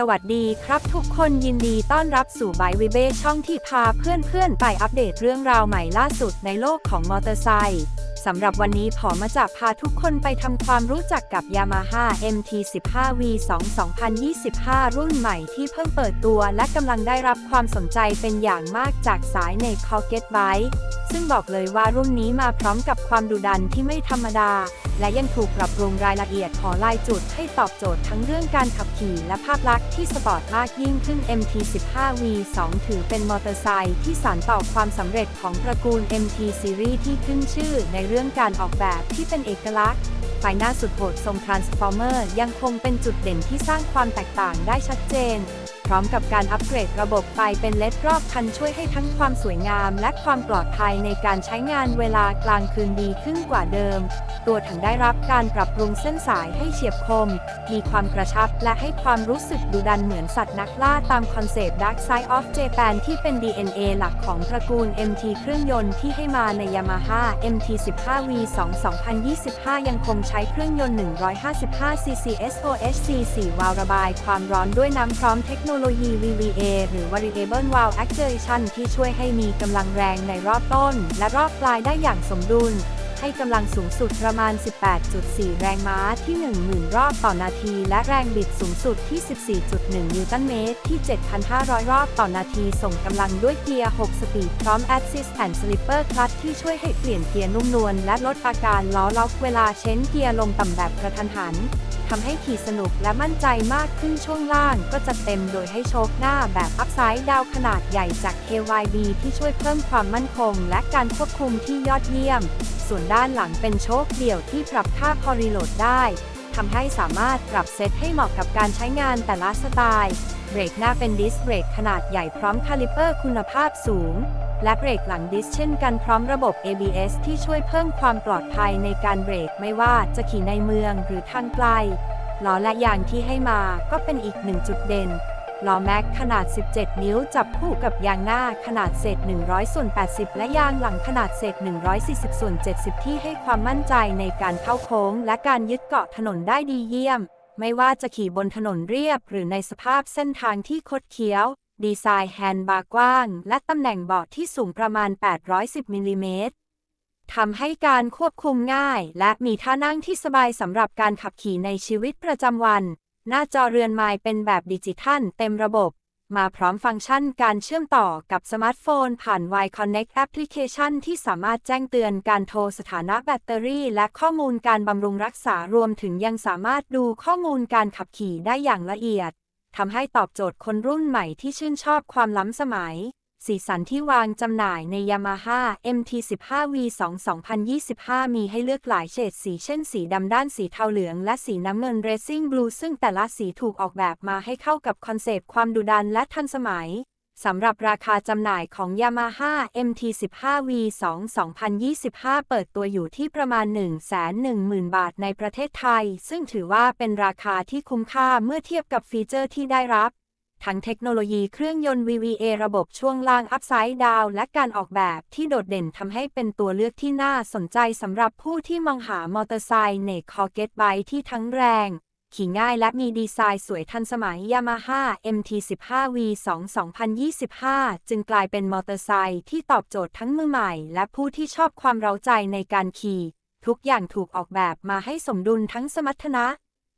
สวัสดีครับทุกคนยินดีต้อนรับสู่ไบวิเบช่องที่พาเพื่อนๆ ไปอัปเดตเรื่องราวใหม่ล่าสุดในโลกของมอเตอร์ไซค์สำหรับวันนี้ผอมาจะพาทุกคนไปทำความรู้จักกับ Yamaha MT-15V2 2025 รุ่นใหม่ที่เพิ่งเปิดตัวและกำลังได้รับความสนใจเป็นอย่างมากจากสายใน Pocket Bike ซึ่งบอกเลยว่ารุ่นนี้มาพร้อมกับความดุดันที่ไม่ธรรมดา และยังถูกปรับปรุงรายละเอียดของลายจุดให้ตอบโจทย์ทั้งเรื่องการขับขี่และภาพลักษณ์ที่สปอร์ตมากยิ่งขึ้น MT-15V2 ถือเป็นมอเตอร์ไซค์ที่สานต่อความสำเร็จของตระกูล MT Series ที่ขึ้นชื่อในเรื่องการออกแบบที่เป็นเอกลักษณ์ไฟหน้าสุดโหดทรง Transformer ยังคงเป็นจุดเด่นที่สร้างความแตกต่างได้ชัดเจน พร้อมกับการอัปเกรดระบบไฟเป็นเลดรอบคันช่วยให้ทั้งความสวยงาม และความปลอดภัยในการใช้งานเวลากลางคืนดีขึ้นกว่าเดิม ตัวถังได้รับการปรับปรุงเส้นสายให้เฉียบคม มีความกระชับและให้ความรู้สึกดุดันเหมือนสัตว์นักล่าตามคอนเซปต์ Dark Side of Japan ที่เป็น DNA หลักของตระกูล MT เครื่องยนต์ที่ให้มาใน Yamaha MT-15V2 2025 ยังคงใช้เครื่องยนต์ 155cc SOHC 4วาล์วระบายความร้อนด้วยน้ำพร้อมเทคโนโลยี VVA หรือ Variable Valve Actuation ที่ช่วยให้มีกำลังแรงในรอบต้น และรอบปลายได้อย่างสมดุล ให้กำลังสูงสุดประมาณ 18.4 แรงม้าที่ 10,000 รอบต่อนาที และแรงบิดสูงสุดที่ 14.1 นิวตันเมตรที่ 7,500 รอบต่อนาที ส่งกำลังด้วยเกียร์ 6 สปีดพร้อม Assist and Slipper Clutch ที่ช่วยให้เปลี่ยนเกียร์นุ่มนวลและลดอาการล้อล็อกเวลาเช้นเกียร์ลงต่ำแบบกระทันหัน ทำให้ขี่สนุกและมั่นใจมากขึ้นช่วงล่างก็จะเต็มโดยให้โชคหน้าแบบอัพไซด์ดาวขนาดใหญ่จาก KYB ที่ช่วยเพิ่มความมั่นคง และการควบคุมที่ยอดเยี่ยม ส่วนด้านหลังเป็นโชคเดี่ยวที่ปรับค่าพอรีโหลดได้ทำให้สามารถปรับเซตให้เหมาะกับการใช้งานแต่ละสไตล์ เบรกหน้าเป็นดิสเบรกขนาดใหญ่พร้อมคาลิเปอร์คุณภาพสูง และเบรกหลังดิสเช่นกันพร้อมระบบ ABS ที่ช่วยเพิ่มความปลอดภัยในการเบรกไม่ว่าจะขี่ในเมืองหรือทางไกลล้อและยางที่ให้มาก็เป็นอีกหนึ่งจุดเด่นล้อแม็กขนาด 17 นิ้วจับคู่กับยางหน้าขนาดเศษ 100 ส่วน 80 และยางหลังขนาดเศษ 140 ส่วน 70 ที่ให้ความมั่นใจในการเข้าโค้ง และการยึดเกาะถนนได้ดีเยี่ยม ไม่ว่าจะขี่บนถนนเรียบหรือในสภาพเส้นทางที่คดเคี้ยว ดีไซน์แฮนด์บาร์กว้าง และตำแหน่งเบาะที่สูงประมาณ 810มิลลิเมตรทำให้การควบคุมง่าย และมีท่านั่งที่สบายสำหรับการขับขี่ในชีวิตประจำวัน หน้าจอเรือนไม้เป็นแบบดิจิทัลเต็มระบบ มาพร้อมฟังก์ชันการเชื่อมต่อกับสมาร์ทโฟน ผ่าน Y Connect Application ที่สามารถแจ้งเตือนการโทรสถานะแบตเตอรี่ และข้อมูลการบำรุงรักษารวมถึงยังสามารถดูข้อมูลการขับขี่ได้อย่างละเอียด ทำให้ตอบโจทย์คนรุ่นใหม่ที่ชื่นชอบความล้ำสมัย สีสันที่วางจำหน่ายใน Yamaha MT-15V2 2025 มีให้เลือกหลายเฉดสีเช่นสีดำด้านสีเทาเหลือง และสีน้ำเงิน Racing Blue ซึ่งแต่ละสีถูกออกแบบมาให้เข้ากับคอนเซปต์ความดุดันและทันสมัย สำหรับราคาจำหน่ายของ Yamaha MT-15V2 2025 เปิดตัวอยู่ที่ประมาณ 110,000 บาทในประเทศไทย ซึ่งถือว่าเป็นราคาที่คุ้มค่าเมื่อเทียบกับฟีเจอร์ที่ได้รับ ทั้งเทคโนโลยีเครื่องยนต์ VVA ระบบช่วงล่าง Upside Down และการออกแบบที่โดดเด่นทำให้เป็นตัวเลือกที่น่าสนใจสำหรับผู้ที่มองหามอเตอร์ไซค์ในคอเกตไบที่ทั้งแรง ขี่ง่ายและมีดีไซน์สวยทันสมัย Yamaha MT-15V2 2025 จึงกลายเป็นมอเตอร์ไซค์ที่ตอบโจทย์ทั้งมือใหม่ และผู้ที่ชอบความเร้าใจในการขี่ ทุกอย่างถูกออกแบบมาให้สมดุลทั้งสมรรถนะ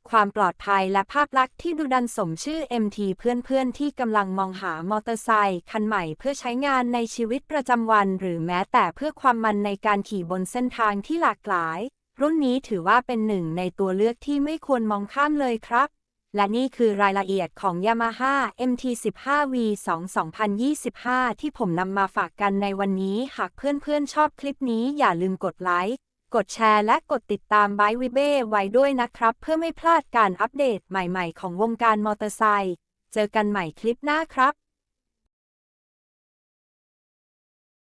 ความปลอดภัยและภาพลักษณ์ที่ดูดันสมชื่อ MT เพื่อนๆ ที่กำลังมองหามอเตอร์ไซค์คันใหม่เพื่อใช้งานในชีวิตประจำวัน หรือแม้แต่เพื่อความมันในการขี่บนเส้นทางที่หลากหลาย รุ่นนี้ถือว่าเป็นหนึ่งในตัวเลือกที่ไม่ควรมองข้ามเลยครับ และนี่คือรายละเอียดของ Yamaha MT-15V2 2025 ที่ผมนำมาฝากกันในวันนี้ หากเพื่อนๆชอบคลิปนี้อย่าลืมกดไลค์ กดแชร์และกดติดตามไบวิเบ้ไว้ด้วยนะครับ เพื่อไม่พลาดการอัปเดตใหม่ๆ ของวงการมอเตอร์ไซค์ เจอกันใหม่คลิปหน้าครับ